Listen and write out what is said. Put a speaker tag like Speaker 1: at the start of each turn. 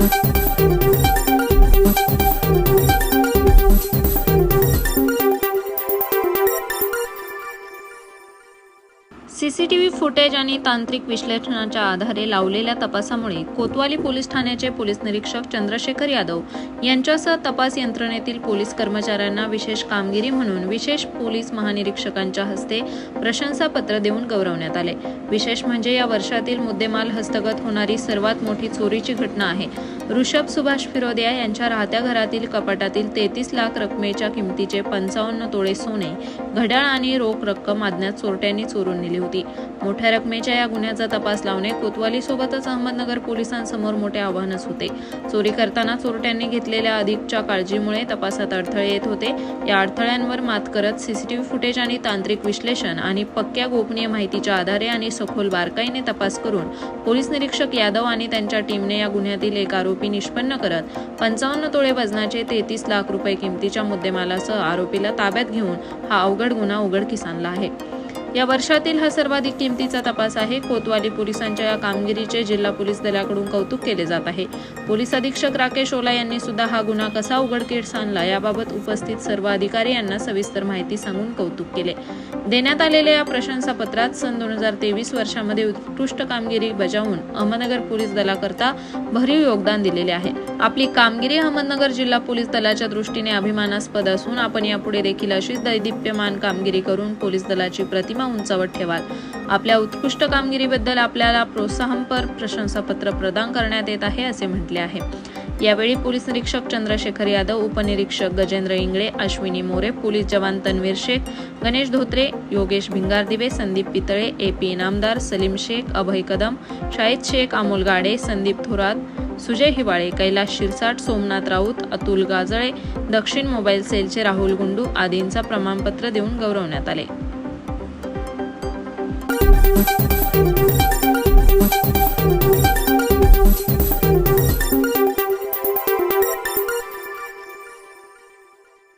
Speaker 1: thank you C C T V footage आणि तांत्रिक विश्लेषणाच्या आधारे लावलेल्या तपासामुळे कोतवाली पोलीस ठाण्याचे पोलीस निरीक्षक चंद्रशेखर यादव यांच्यासह तपास यंत्रणेतील पोलीस कर्मचाऱ्यांना विशेष कामगिरी म्हणून विशेष पोलीस महानिरीक्षकांच्या हस्ते प्रशंसापत्र देऊन गौरवण्यात आले. विशेष म्हणजे या वर्षातील मुद्देमाल हस्तगत होणारी सर्वात मोठी चोरीची घटना आहे. ऋषभ सुभाष फिरोदिया यांच्या राहत्या घरातील कपाटातील तेहतीस लाख रकमेच्या किमतीचे पंचावन्न तोळे सोने घड्याळ आणि रोख रक्कम अज्ञात चोरट्यांनी चोरून नेली होती. मोठ्या रकमेच्या या गुन्ह्याचा तपास लावणे कोतवाली सोबतच अहमदनगर पोलिसांसमोर मोठे आव्हानच होते. चोरी करताना चोरट्यांनी घेतलेल्या अधिकच्या काळजीमुळे तपासात अडथळे येत होते. या अडथळ्यांवर मात करत सीसीटीव्ही फुटेज आणि तांत्रिक विश्लेषण आणि पक्क्या गोपनीय माहितीच्या आधारे आणि सखोल बारकाईने तपास करून पोलीस निरीक्षक यादव आणि त्यांच्या टीमने या गुन्ह्यातील एक आरोपी निष्पन्न करत पंचावन्न तोळे वजनाचे तेहतीस लाख रुपये किमतीच्या मुद्देमालासह आरोपीला ताब्यात घेऊन हा अवघड गुन्हा उघडकीस आणला आहे. या वर्षातील हा सर्वाधिक किमतीचा तपास आहे. कोतवाली पोलिसांच्या या कामगिरीचे जिल्हा पोलीस दलाकडून कौतुक केले जात आहे. पोलीस अधीक्षक राकेश ओला यांनी सुद्धा हा गुन्हा कसा उघडकीस आणला याबाबत उपस्थित सर्व अधिकारी यांना सविस्तर माहिती सांगून कौतुक केले. देण्यात आलेल्या या प्रशंसापत्रात सन दोन हजार तेवीस वर्षामध्ये उत्कृष्ट कामगिरी बजावून अहमदनगर पोलीस दलाकरता भरीव योगदान दिलेले आहे. आपली कामगिरी अहमदनगर जिल्हा पोलीस दलाच्या दृष्टीने अभिमानास्पद असून आपण यापुढे देखील अशीच दैदिप्यमान कामगिरी करून पोलीस दलाची प्रतिमा उंचावत ठेवाल. आपल्या उत्कृष्ट कामगिरीबद्दल आपल्याला प्रोत्साहनपर प्रशंसापत्र प्रदान करण्यात येत आहे असे म्हटले आहे. यावेळी पोलीस निरीक्षक चंद्रशेखर यादव उपनिरीक्षक गजेंद्र इंगळे अश्विनी मोरे पोलीस जवान तन्वीर शेख गणेश धोत्रे योगेश भिंगारदिवे संदीप पितळे ए पी इनामदार सलीम शेख अभय कदम शाहिद शेख अमोल गाडे संदीप थोरात सुजय हिवाळे कैलास शिरसाट सोमनाथ राऊत अतुल गाजळे दक्षिण मोबाईल सेलचे राहुल गुंडू आदींचा प्रमाणपत्र देऊन गौरवण्यात आले. Thank you.